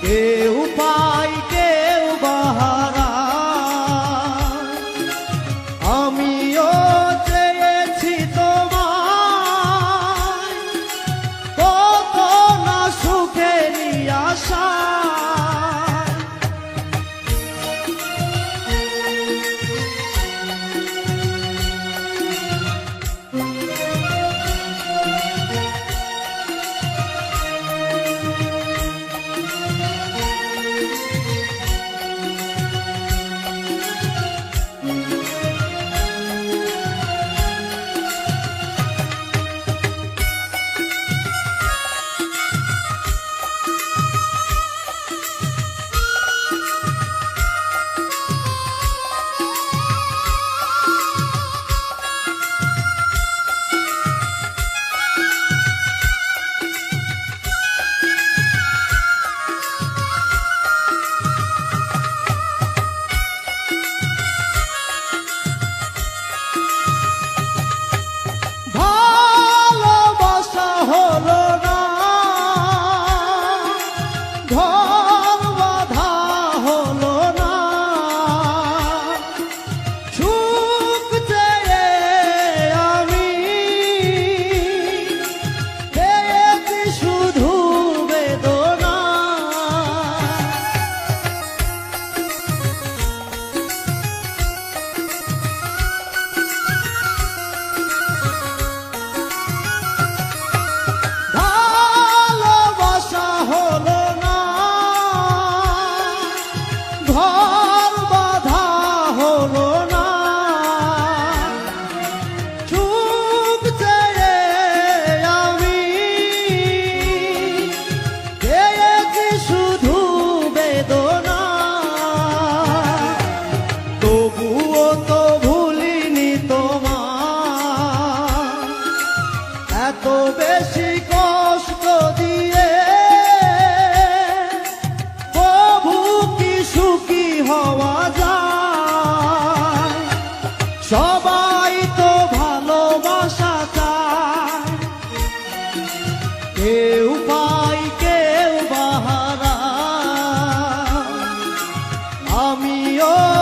কেউ পাই সবাই তো ভালোবাসা চায়। কেউ পাই কেউ বাহারা। আমিও